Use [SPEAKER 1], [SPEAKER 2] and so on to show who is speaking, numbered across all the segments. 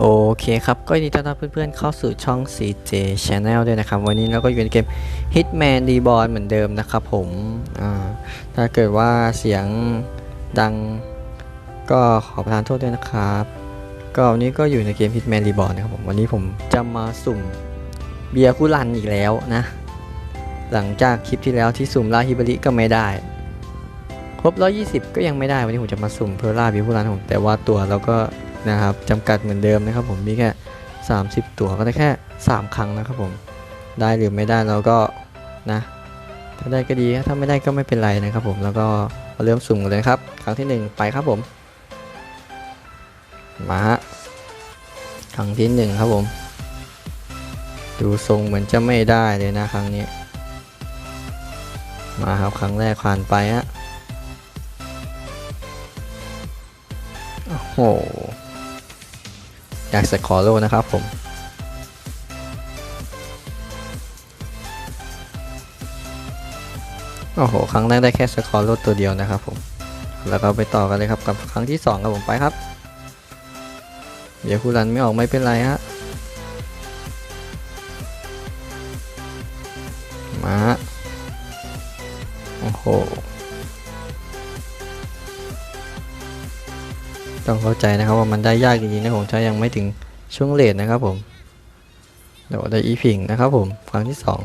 [SPEAKER 1] โอเคครับ ก็ยินดีต้อนรับเพื่อนๆเข้าสู่ช่อง CJ Channel ด้วยนะครับ วันนี้เราก็อยู่ในเกม Hitman Reborn เหมือนเดิมนะครับผมถ้าเกิดว่าเสียงดังก็ขอประทานโทษด้วยนะครับ ก็วันนี้ก็อยู่ในเกม Hitman Reborn นะครับผมวันนี้ผมจะมาสุ่มเบียร์คุรันอีกแล้วนะ หลังจากคลิปที่แล้วที่สุ่มลาฮิบริก็ไม่ได้ ครบ 120 ก็ยังไม่ได้วันนี้ผมจะมาสุ่มเพอร์ล่าบิวคุรันผมแต่ว่าตัวเราก็ นะครับจำกัดเหมือนเดิมนะครับ ผมมีแค่ 30 ตัวก็ได้แค่ 3 ครั้งนะครับผมได้หรือไม่ได้เราก็นะถ้าได้ก็ดีถ้าไม่ได้ก็ไม่เป็นไรนะครับ ผมแล้วก็เริ่มสุ่มกันเลยครับ ครั้งที่ 1 ไปครับผมมาฮะครั้งที่ 1 ครับผม ดูทรงเหมือนจะไม่ได้เลยนะครั้งนี้ มาครับครั้งแรกผ่านไปฮะโอ้โห อยากสกอโลนะครับผมโอ้โห ครั้งแรกได้แค่สกอร์โลตัวเดียวนะครับผม แล้วก็ไปต่อกันเลยครับกับครั้งที่ 2 ครับผมไปครับ เดี๋ยวคูรันไม่ออกไม่เป็นไรฮะ มา โอ้โห ต้องเข้าใจนะครับว่ามันได้ยากจริงๆนะผมใช้ยังไม่ถึงช่วงเลทนะครับผมเดี๋ยวได้อีพิงนะครับผมครั้งที่สอง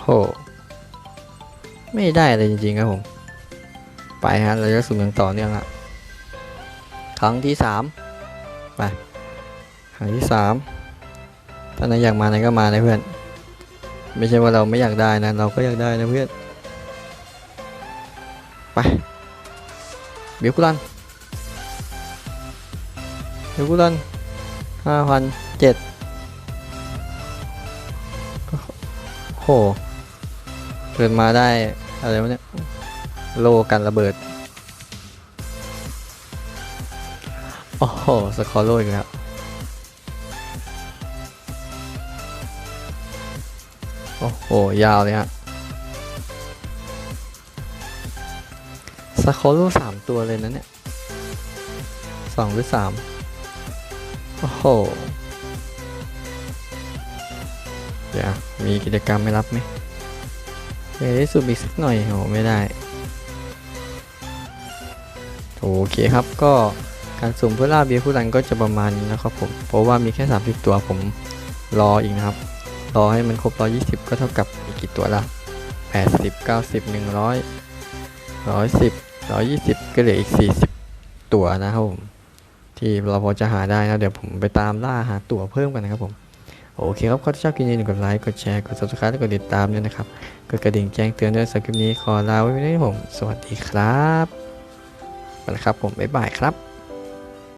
[SPEAKER 1] โหไม่ได้เลยจริงๆครับผม ไปฮะเราจะสุ่มอย่างต่อเนื่องละครั้งที่สามไปครั้งที่สามถ้านายอยากมาไหนก็มานะเพื่อน ไม่ใช่ว่าเราไม่อยากได้นะ เราก็อยากได้นะเพื่อน ไปเบียกุลันเบียกุลันห้าพันเจ็ดโหเกิดมาได้ อะไรวะเนี่ย โลกันระเบิด โอ้โห สกอร์โลอีกแล้ว โอ้โห ยาวเลยฮะสโคโลสามตัวเลยนะเนี่ยสองหรือสามโอ้โห เดี๋ยว มีกิจกรรมไม่รับไหมเดี๋ยวได้สูบอีกสักหน่อยโอ้ไม่ได้ โอเคครับก็การสุ่มเพื่อล่าเบียร์ผู้รันก็จะประมาณนี้นะครับผม เพราะว่ามีแค่ 30 ตัวผมรออีกนะครับ รอให้มันครบ 120 ก็เท่ากับอีกกี่ตัวละ80 90 100 110 120 ก็เหลืออีก 40 ตัวนะครับผมที่เราพอจะหาได้นะเดี๋ยวผมไปตามล่าหาตั๋วเพิ่มกันนะครับผมโอเคครับถ้าชอบคลิปนี้อย่าลืมกดไลค์กดแชร์กด subscribe และกดติดตามด้วยนะครับกดกระดิ่งแจ้งเตือนด้วยสำหรับคลิปนี้ขอลาไว้เพียงเท่านี้ผม สวัสดีครับไปล้วครับผมบ๊ายบายครับ